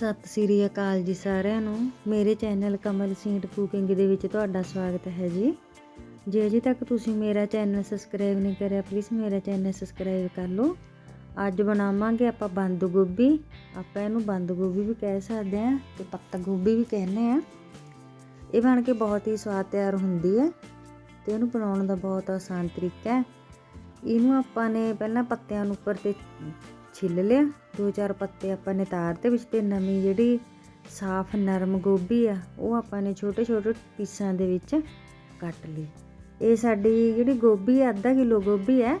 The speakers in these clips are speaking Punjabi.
ਸਤਿ ਸ੍ਰੀ ਅਕਾਲ ਜੀ ਸਾਰਿਆਂ ਨੂੰ। ਮੇਰੇ ਚੈਨਲ ਕਮਲ ਸੀਟ ਕੁਕਿੰਗ ਦੇ ਵਿੱਚ ਤੁਹਾਡਾ ਸਵਾਗਤ ਹੈ ਜੀ। ਜੇ ਅਜੇ ਤੱਕ ਤੁਸੀਂ ਮੇਰਾ ਚੈਨਲ ਸਬਸਕ੍ਰਾਈਬ ਨਹੀਂ ਕਰਿਆ ਪਲੀਜ਼ ਮੇਰਾ ਚੈਨਲ ਸਬਸਕ੍ਰਾਈਬ ਕਰ ਲਓ। ਅੱਜ ਬਣਾਵਾਂਗੇ ਆਪਾਂ ਬੰਦ ਗੋਭੀ। ਆਪਾਂ ਇਹਨੂੰ ਬੰਦ ਗੋਭੀ ਵੀ ਕਹਿ ਸਕਦੇ ਹਾਂ ਤੇ ਪੱਤਾ ਗੋਭੀ ਵੀ ਕਹਿੰਦੇ ਆ ਇਹ ਬਣ ਕੇ ਬਹੁਤ ਹੀ ਸਵਾਦ ਤਿਆਰ ਹੁੰਦੀ ਹੈ ਤੇ ਇਹਨੂੰ ਬਣਾਉਣ ਦਾ ਬਹੁਤ ਆਸਾਨ ਤਰੀਕਾ ਹੈ। ਇਹਨੂੰ ਆਪਾਂ ਨੇ ਪਹਿਲਾਂ ਪੱਤਿਆਂ ਨੂੰ ਉੱਪਰ ਤੇ ਛਿੱਲ ਲਿਆ। ਦੋ ਚਾਰ ਪੱਤੇ ਆਪਾਂ ਨੇ ਤਾਰ ਤੇ ਵਿੱਚ ਤੇ ਨਵੀਂ ਜਿਹੜੀ ਸਾਫ਼ ਨਰਮ ਗੋਭੀ ਆ, ਉਹ ਆਪਾਂ ਨੇ ਛੋਟੇ ਛੋਟੇ ਪੀਸਾਂ ਦੇ ਵਿੱਚ ਕੱਟ ਲਈ। ਇਹ ਸਾਡੀ ਜਿਹੜੀ ਗੋਭੀ ਆ, ਅੱਧਾ ਕਿਲੋ ਗੋਭੀ ਹੈ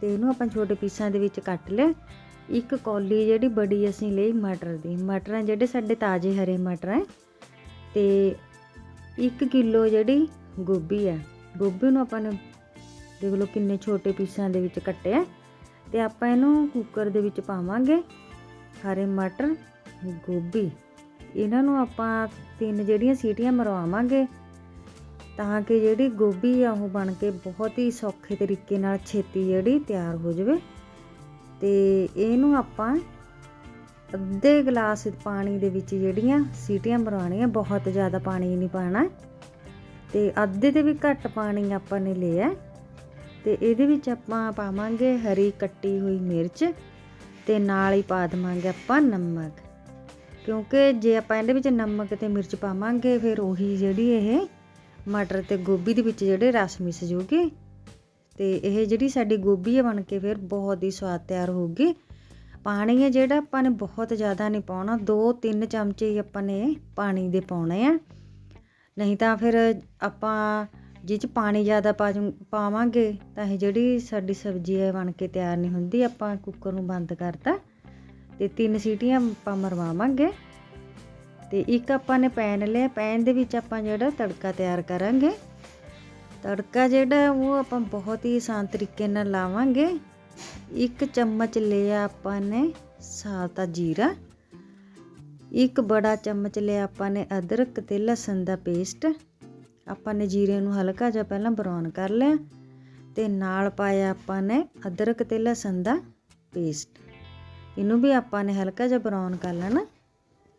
ਤੇ ਇਹਨੂੰ ਆਪਾਂ ਛੋਟੇ ਪੀਸਾਂ ਦੇ ਵਿੱਚ ਕੱਟ ਲਿਆ। ਇੱਕ ਕੌਲੀ ਜਿਹੜੀ ਬੜੀ ਅਸੀਂ ਲਈ ਮਟਰ ਦੀ। ਮਟਰ ਜਿਹੜੇ ਸਾਡੇ ਤਾਜ਼ੇ ਹਰੇ ਮਟਰ ਹੈ ਤੇ 1 ਕਿਲੋ ਜਿਹੜੀ ਗੋਭੀ ਹੈ ਗੋਭੀ ਨੂੰ ਆਪਾਂ ਨੇ ਦੇਖ ਲਓ ਕਿੰਨੇ ਛੋਟੇ ਪੀਸਾਂ ਦੇ ਵਿੱਚ ਕੱਟਿਆ। ਤੇ ਆਪਾਂ ਇਹਨੂੰ ਕੁੱਕਰ ਦੇ ਵਿੱਚ ਪਾਵਾਂਗੇ ਹਰੇ ਮਟਰ, ਗੋਭੀ। ਇਹਨਾਂ ਨੂੰ ਆਪਾਂ ਤਿੰਨ ਜਿਹੜੀਆਂ ਸੀਟੀਆਂ ਮਰਵਾਵਾਂਗੇ ਤਾਂ ਕਿ ਜਿਹੜੀ ਗੋਭੀ ਆ ਉਹ ਬਣ ਕੇ ਬਹੁਤ ਹੀ ਸੌਖੇ ਤਰੀਕੇ ਨਾਲ ਛੇਤੀ ਜਿਹੜੀ ਤਿਆਰ ਹੋ ਜਾਵੇ। ਤੇ ਇਹਨੂੰ ਆਪਾਂ ਅੱਧੇ ਗਲਾਸ ਪਾਣੀ ਦੇ ਵਿੱਚ ਜਿਹੜੀਆਂ ਸੀਟੀਆਂ ਮਰਵਾਉਣੀਆਂ, ਬਹੁਤ ਜ਼ਿਆਦਾ ਪਾਣੀ ਨਹੀਂ ਪਾਣਾ ਤੇ ਅੱਧੇ ਤੇ ਵੀ ਘੱਟ ਪਾਣੀ ਆਪਾਂ ਨੇ ਲਿਆ। ਤੇ ਇਹਦੇ ਵਿੱਚ ਆਪਾਂ ਪਾਵਾਂਗੇ ਹਰੀ ਕੱਟੀ ਹੋਈ ਮਿਰਚ ਤੇ ਨਾਲ ਹੀ ਪਾ ਦਵਾਂਗੇ ਆਪਾਂ ਨਮਕ। ਕਿਉਂਕਿ ਜੇ ਆਪਾਂ ਇਹਦੇ ਵਿੱਚ ਨਮਕ ਤੇ ਮਿਰਚ ਪਾਵਾਂਗੇ, ਫਿਰ ਉਹੀ ਜਿਹੜੀ ਇਹ ਮਟਰ ਤੇ ਗੋਭੀ ਦੇ ਵਿੱਚ ਜਿਹੜੇ ਰਸ ਮਿਸ ਜੂਗੀ ਤੇ ਇਹ ਜਿਹੜੀ ਸਾਡੀ ਗੋਭੀ ਹੈ ਬਣ ਕੇ ਫਿਰ ਬਹੁਤ ਹੀ ਸਵਾਦ ਤਿਆਰ ਹੋਊਗੀ। ਪਾਣੀ ਹੈ ਜਿਹੜਾ ਆਪਾਂ ਨੇ ਬਹੁਤ ਜ਼ਿਆਦਾ ਨਹੀਂ ਪਾਉਣਾ 2-3 ਚਮਚੇ ਹੀ ਆਪਾਂ ਨੇ ਪਾਣੀ ਦੇ ਪਾਉਣੇ ਆ। ਨਹੀਂ ਤਾਂ ਫਿਰ ਆਪਾਂ ਜਿਹ ਚ ਪਾਣੀ ਜ਼ਿਆਦਾ ਪਾ ਪਾਵਾਂਗੇ, ਤਾਂ ਇਹ ਜਿਹੜੀ ਸਾਡੀ ਸਬਜ਼ੀ ਹੈ, ਬਣ ਕੇ ਤਿਆਰ ਨਹੀਂ ਹੁੰਦੀ, ਆਪਾਂ ਕੁੱਕਰ ਨੂੰ ਬੰਦ ਕਰਤਾ ਤੇ ਤਿੰਨ ਸੀਟੀਆਂ ਆਪਾਂ ਮਰਵਾਵਾਂਗੇ ਤੇ ਇੱਕ ਆਪਾਂ ਨੇ ਪੈਨ ਲਿਆ, ਪੈਨ ਦੇ ਵਿੱਚ ਆਪਾਂ ਜਿਹੜਾ ਤੜਕਾ ਤਿਆਰ ਕਰਾਂਗੇ। ਤੜਕਾ ਜਿਹੜਾ ਉਹ ਆਪਾਂ ਬਹੁਤ ਹੀ ਆਸਾਨ ਤਰੀਕੇ ਨਾਲ ਲਾਵਾਂਗੇ। ਇੱਕ ਚਮਚ ਲਿਆ ਆਪਾਂ ਨੇ ਸਾਤਾ ਜੀਰਾ, ਇੱਕ ਬੜਾ ਚਮਚ ਲਿਆ ਆਪਾਂ ਨੇ ਅਦਰਕ ਤੇ ਲਸਣ ਦਾ ਪੇਸਟ ਆਪਾਂ ਨੇ ਜੀਰੇ ਨੂੰ ਹਲਕਾ ਜਿਹਾ ਪਹਿਲਾਂ ਬਰਾਊਨ ਕਰ ਲਿਆ ਤੇ ਨਾਲ ਪਾਇਆ ਆਪਾਂ ਨੇ ਅਦਰਕ ਤੇ ਲਸਣ ਦਾ ਪੇਸਟ ਇਹਨੂੰ ਵੀ ਆਪਾਂ ਨੇ ਹਲਕਾ ਜਿਹਾ ਬਰਾਊਨ ਕਰ ਲੈਣਾ।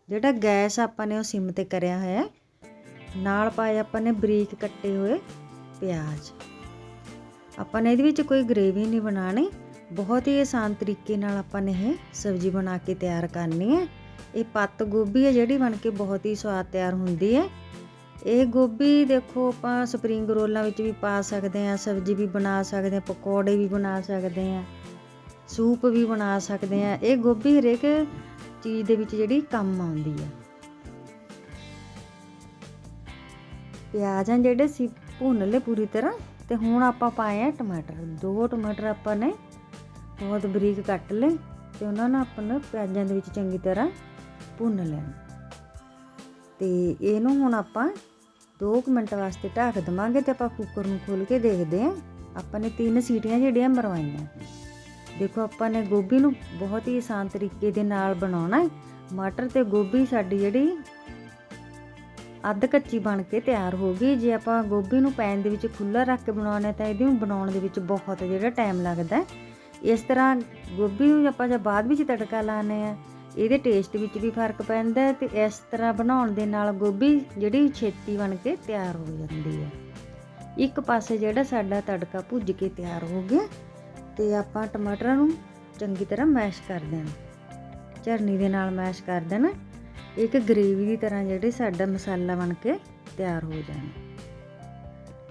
ਜਿਹੜਾ ਗੈਸ ਆਪਾਂ ਨੇ ਉਹ ਸਿਮ ਤੇ ਕਰਿਆ ਹੋਇਆ ਨਾਲ ਪਾਇਆ ਆਪਾਂ ਨੇ ਬਰੀਕ ਕੱਟੇ ਹੋਏ ਪਿਆਜ਼। ਆਪਾਂ ਨੇ ਇਹਦੇ ਵਿੱਚ ਕੋਈ ਗ੍ਰੇਵੀ ਨਹੀਂ ਬਣਾਣੀ ਬਹੁਤ ਹੀ ਆਸਾਨ ਤਰੀਕੇ ਨਾਲ ਆਪਾਂ ਨੇ ਇਹ ਸਬਜ਼ੀ ਬਣਾ ਕੇ ਤਿਆਰ ਕਰਨੀ ਹੈ। ਇਹ ਪੱਤ ਗੋਭੀ ਹੈ ਜਿਹੜੀ ਬਣ ਕੇ ਬਹੁਤ ਹੀ ਸਵਾਦ ਤਿਆਰ ਹੁੰਦੀ ਹੈ। ਇਹ ਗੋਭੀ ਦੇਖੋ ਆਪਾਂ ਸਪਰਿੰਗ ਰੋਲਾਂ ਵਿੱਚ ਵੀ ਪਾ ਸਕਦੇ ਆ ਸਬਜ਼ੀ ਵੀ ਬਣਾ ਸਕਦੇ ਆ ਪਕੌੜੇ ਵੀ ਬਣਾ ਸਕਦੇ ਆ ਸੂਪ ਵੀ ਬਣਾ ਸਕਦੇ ਆ ਇਹ ਗੋਭੀ ਹਰੇਕ ਚੀਜ਼ ਦੇ ਵਿੱਚ ਜਿਹੜੀ ਕੰਮ ਆਉਂਦੀ ਆ। ਪਿਆਜ਼ ਆ ਜਿਹੜੇ ਸੀ ਭੁੰਨ ਲਏ ਪੂਰੀ ਤਰ੍ਹਾਂ ਤੇ ਹੁਣ ਆਪਾਂ ਪਾਏ ਆ ਟਮਾਟਰ। ਦੋ ਟਮਾਟਰ ਆਪਾਂ ਨੇ ਬਹੁਤ ਬਰੀਕ ਕੱਟ ਲਏ ਤੇ ਉਹਨਾਂ ਨੂੰ ਆਪਾਂ ਨੂੰ ਪਿਆਜ਼ਾਂ ਦੇ ਵਿੱਚ ਚੰਗੀ ਤਰ੍ਹਾਂ ਭੁੰਨ ਲੈਣਾ। ਤੇ ਇਹਨੂੰ ਹੁਣ ਆਪਾਂ 2 ਮਿੰਟ ਵਾਸਤੇ ਢੱਕ ਦਵਾਂਗੇ ਤੇ ਆਪਾਂ ਕੁੱਕਰ ਨੂੰ ਖੋਲ ਕੇ ਦੇਖਦੇ ਆਂ ਆਪਾਂ ਨੇ ਤਿੰਨ ਸੀਟੀਆਂ ਜਿਹੜੀਆਂ ਮਰਵਾਈਆਂ ਦੇਖੋ, ਆਪਾਂ ਨੇ ਗੋਭੀ ਨੂੰ ਬਹੁਤ ਹੀ ਆਸਾਨ ਤਰੀਕੇ ਦੇ ਨਾਲ ਬਣਾਉਣਾ ਹੈ। ਮਟਰ ਤੇ ਗੋਭੀ ਸਾਡੀ ਜਿਹੜੀ ਅੱਧ ਕੱਚੀ ਬਣ ਕੇ ਤਿਆਰ ਹੋ ਗਈ। ਜੇ ਆਪਾਂ ਗੋਭੀ ਨੂੰ ਪੈਨ ਦੇ ਵਿੱਚ ਖੁੱਲਾ ਰੱਖ ਕੇ ਬਣਾਉਣਾ ਤਾਂ ਇਹਦੀ ਨੂੰ ਬਣਾਉਣ ਦੇ ਵਿੱਚ ਬਹੁਤ ਜਿਹੜਾ ਟਾਈਮ ਲੱਗਦਾ ਹੈ। ਇਸ ਤਰ੍ਹਾਂ ਗੋਭੀ ਨੂੰ ਆਪਾਂ ਜੇ ਬਾਅਦ ਵਿੱਚ ਤੜਕਾ ਲਾਣੇ ਆ ਇਹਦੇ ਟੇਸਟ ਵਿੱਚ ਵੀ ਫ਼ਰਕ ਪੈਂਦਾ ਤੇ ਇਸ ਤਰ੍ਹਾਂ ਬਣਾਉਣ ਦੇ ਨਾਲ ਗੋਭੀ ਜਿਹੜੀ ਛੇਤੀ ਬਣ ਕੇ ਤਿਆਰ ਹੋ ਜਾਂਦੀ ਹੈ। ਇੱਕ ਪਾਸੇ ਜਿਹੜਾ ਸਾਡਾ ਤੜਕਾ ਭੁੱਜ ਕੇ ਤਿਆਰ ਹੋ ਗਿਆ ਤੇ ਆਪਾਂ ਟਮਾਟਰਾਂ ਨੂੰ ਚੰਗੀ ਤਰ੍ਹਾਂ ਮੈਸ਼ ਕਰ ਦੇਣਾ। ਝਰਨੀ ਦੇ ਨਾਲ ਮੈਸ਼ ਕਰ ਦੇਣਾ। ਇੱਕ ਗ੍ਰੇਵੀ ਦੀ ਤਰ੍ਹਾਂ ਜਿਹੜੇ ਸਾਡਾ ਮਸਾਲਾ ਬਣ ਕੇ ਤਿਆਰ ਹੋ ਜਾਣਾ।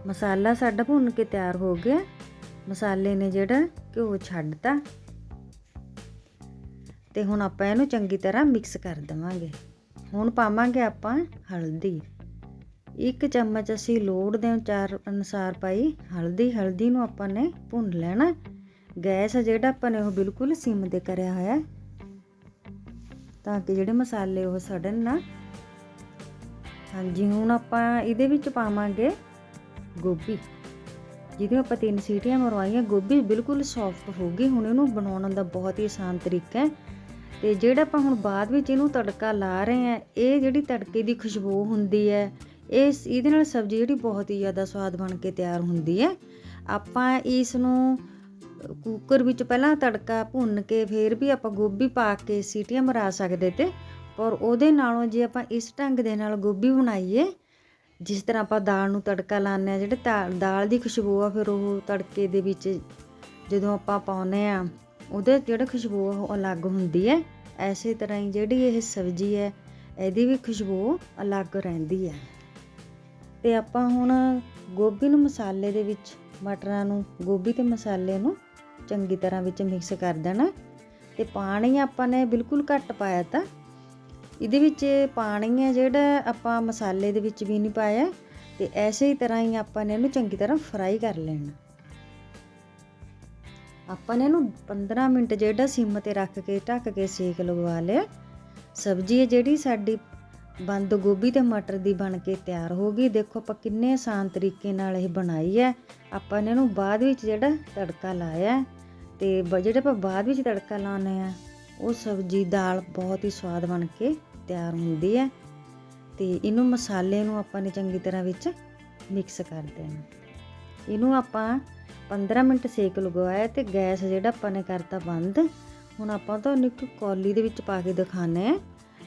ਮਸਾਲਾ ਸਾਡਾ ਭੁੰਨ ਕੇ ਤਿਆਰ ਹੋ ਗਿਆ। ਮਸਾਲੇ ਨੇ ਜਿਹੜਾ ਘਿਓ ਛੱਡਤਾ। ਤੇ ਹੁਣ ਆਪਾਂ ਇਹਨੂੰ ਚੰਗੀ ਤਰ੍ਹਾਂ ਮਿਕਸ ਕਰ ਦਵਾਂਗੇ। ਹੁਣ ਪਾਵਾਂਗੇ ਆਪਾਂ ਹਲਦੀ। ਇੱਕ ਚਮਚ ਅਸੀਂ ਲੋੜ ਦੇ ਚਾਰ ਅਨੁਸਾਰ ਪਾਈ ਹਲਦੀ। ਹਲਦੀ ਨੂੰ ਆਪਾਂ ਨੇ ਭੁੰਨ ਲੈਣਾ। ਗੈਸ ਜਿਹੜਾ ਆਪਾਂ ਨੇ ਉਹ ਬਿਲਕੁਲ ਸਿਮ ਤੇ ਕਰਿਆ ਹੋਇਆ। ਤਾਂ ਕਿ ਜਿਹੜੇ ਮਸਾਲੇ ਉਹ ਸੜਨ ਨਾ। ਹਾਂਜੀ, ਹੁਣ ਆਪਾਂ ਇਹਦੇ ਵਿੱਚ ਪਾਵਾਂਗੇ ਗੋਭੀ। ਜਿਹਦੇ ਆਪਾਂ ਤਿੰਨ ਸੀਟੀਆਂ ਮਰਵਾਈਆਂ। ਗੋਭੀ ਬਿਲਕੁਲ ਸੌਫਟ ਹੋ ਗਈ। ਹੁਣ ਇਹਨੂੰ ਬਣਾਉਣ ਦਾ ਬਹੁਤ ਹੀ ਆਸਾਨ ਤਰੀਕਾ ਹੈ। ਤੇ ਜਿਹੜਾ ਆਪਾਂ ਹੁਣ ਬਾਅਦ ਵਿੱਚ ਇਹਨੂੰ ਤੜਕਾ ਲਾ ਰਹੇ ਆ ਇਹ ਜਿਹੜੀ ਤੜਕੇ ਦੀ ਖੁਸ਼ਬੂ ਹੁੰਦੀ ਹੈ, ਇਹ ਇਹਦੇ ਨਾਲ ਸਬਜ਼ੀ ਜਿਹੜੀ ਬਹੁਤ ਹੀ ਜ਼ਿਆਦਾ ਸਵਾਦ ਬਣ ਕੇ ਤਿਆਰ ਹੁੰਦੀ ਹੈ। ਆਪਾਂ ਇਸ ਨੂੰ ਕੁੱਕਰ ਵਿੱਚ ਪਹਿਲਾਂ ਤੜਕਾ ਭੁੰਨ ਕੇ ਫਿਰ ਵੀ ਆਪਾਂ ਗੋਭੀ ਪਾ ਕੇ ਸੀਟੀਆਂ ਮਰਾ ਸਕਦੇ ਤੇ ਪਰ ਉਹਦੇ ਨਾਲੋਂ ਜੇ ਆਪਾਂ ਇਸ ਢੰਗ ਦੇ ਨਾਲ ਗੋਭੀ ਬਣਾਈਏ, ਜਿਸ ਤਰ੍ਹਾਂ ਆਪਾਂ ਦਾਲ ਨੂੰ ਤੜਕਾ ਲਾਉਂਦੇ ਆ ਜਿਹੜੇ ਤਾ- ਦਾਲ ਦੀ ਖੁਸ਼ਬੂ ਆ, ਫਿਰ ਉਹ ਤੜਕੇ ਦੇ ਵਿੱਚ ਜਦੋਂ ਆਪਾਂ ਪਾਉਨੇ ਆ ਉਹਦੇ ਜਿਹੜਾ ਖੁਸ਼ਬੂ ਆ, ਉਹ ਅਲੱਗ ਹੁੰਦੀ ਹੈ। ਐਸੇ ਤਰ੍ਹਾਂ ਹੀ ਜਿਹੜੀ ਇਹ ਸਬਜ਼ੀ ਹੈ, ਇਹਦੀ ਵੀ ਖੁਸ਼ਬੂ ਅਲੱਗ ਰਹਿੰਦੀ ਹੈ। ਤੇ ਆਪਾਂ ਹੁਣ ਗੋਭੀ ਨੂੰ ਮਸਾਲੇ ਦੇ ਵਿੱਚ, ਮਟਰਾਂ ਨੂੰ, ਗੋਭੀ ਤੇ ਮਸਾਲੇ ਨੂੰ ਚੰਗੀ ਤਰ੍ਹਾਂ ਵਿੱਚ ਮਿਕਸ ਕਰ ਦੇਣਾ। ਤੇ ਪਾਣੀ ਆਪਾਂ ਨੇ ਬਿਲਕੁਲ ਘੱਟ ਪਾਇਆ ਤਾਂ, ਇਹਦੇ ਵਿੱਚ ਪਾਣੀ ਹੈ ਜਿਹੜਾ ਆਪਾਂ ਮਸਾਲੇ ਦੇ ਵਿੱਚ ਵੀ ਨਹੀਂ ਪਾਇਆ, ਤੇ ਐਸੇ ਹੀ ਤਰ੍ਹਾਂ ਹੀ ਆਪਾਂ ਨੇ ਇਹਨੂੰ ਚੰਗੀ ਤਰ੍ਹਾਂ ਫਰਾਈ ਕਰ ਲੈਣਾ। ਆਪਾਂ ਨੇ ਇਹਨੂੰ 15 ਮਿੰਟ ਜਿਹੜਾ ਸਿਮ ਤੇ ਰੱਖ ਕੇ, ਢੱਕ ਕੇ ਸੇਕ ਲਗਵਾ ਲਿਆ। ਸਬਜ਼ੀ ਹੈ ਜਿਹੜੀ ਸਾਡੀ ਬੰਦ ਗੋਭੀ ਤੇ ਮਟਰ ਦੀ ਬਣ ਕੇ ਤਿਆਰ ਹੋ ਗਈ। ਦੇਖੋ ਆਪਾਂ ਕਿੰਨੇ ਆਸਾਨ ਤਰੀਕੇ ਨਾਲ ਇਹ ਬਣਾਈ ਹੈ। ਆਪਾਂ ਨੇ ਇਹਨੂੰ ਬਾਅਦ ਵਿੱਚ ਜਿਹੜਾ ਤੜਕਾ ਲਾਇਆ ਹੈ ਤੇ ਬ- ਜਿਹੜੇ ਆਪਾਂ ਬਾਅਦ ਵਿੱਚ ਤੜਕਾ ਲਾਉਂਦੇ ਆ, ਉਹ ਸਬਜ਼ੀ ਦਾਲ ਬਹੁਤ ਹੀ ਸਵਾਦ ਬਣ ਕੇ ਤਿਆਰ ਹੁੰਦੀ ਹੈ। ਤੇ ਇਹਨੂੰ ਮਸਾਲੇ ਨੂੰ ਆਪਾਂ ਨੇ ਚੰਗੀ ਤਰ੍ਹਾਂ ਵਿੱਚ ਮਿਕਸ ਕਰ ਦੇਣਾ। ਇਹਨੂੰ ਆਪਾਂ 15 ਮਿੰਟ ਸੇਕ ਲਗਵਾਇਆ ਤੇ ਗੈਸ ਜਿਹੜਾ ਆਪਾਂ ਨੇ ਕਰਤਾ ਬੰਦ, ਹੁਣ ਆਪਾਂ ਤੁਹਾਨੂੰ ਇੱਕ ਕੌਲੀ ਦੇ ਵਿੱਚ ਪਾ ਕੇ ਦਿਖਾਣਾ ਹੈ।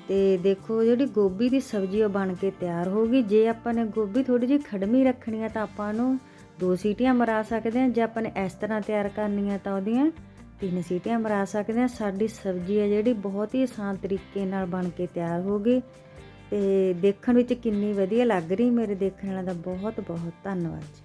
ਤੇ ਦੇਖੋ ਜਿਹੜੀ ਗੋਭੀ ਦੀ ਸਬਜ਼ੀ ਉਹ ਬਣ ਕੇ ਤਿਆਰ ਹੋ ਗਈ। ਜੇ ਆਪਾਂ ਨੇ ਗੋਭੀ ਥੋੜੀ ਜਿਹੀ ਖੜਮੀ ਰੱਖਣੀ ਹੈ ਤਾਂ ਆਪਾਂ ਨੂੰ ਦੋ ਸੀਟੀਆਂ ਮਰਾ ਸਕਦੇ ਹਾਂ। ਜੇ ਆਪਾਂ ਨੇ ਇਸ ਤਰ੍ਹਾਂ ਤਿਆਰ ਕਰਨੀ ਹੈ ਤਾਂ ਉਹਦੀਆਂ ਤਿੰਨ ਸੀਟੀਆਂ ਮਰਾ ਸਕਦੇ ਹਾਂ। ਸਾਡੀ ਸਬਜ਼ੀ ਹੈ ਜਿਹੜੀ ਬਹੁਤ ਹੀ ਆਸਾਨ ਤਰੀਕੇ ਨਾਲ ਬਣ ਕੇ ਤਿਆਰ ਹੋ ਗਈ। ਤੇ ਦੇਖਣ ਵਿੱਚ ਕਿੰਨੀ ਵਧੀਆ ਲੱਗ ਰਹੀ। ਮੇਰੇ ਦੇਖਣ ਵਾਲਿਆਂ ਦਾ ਬਹੁਤ ਬਹੁਤ ਧੰਨਵਾਦ ਜੀ।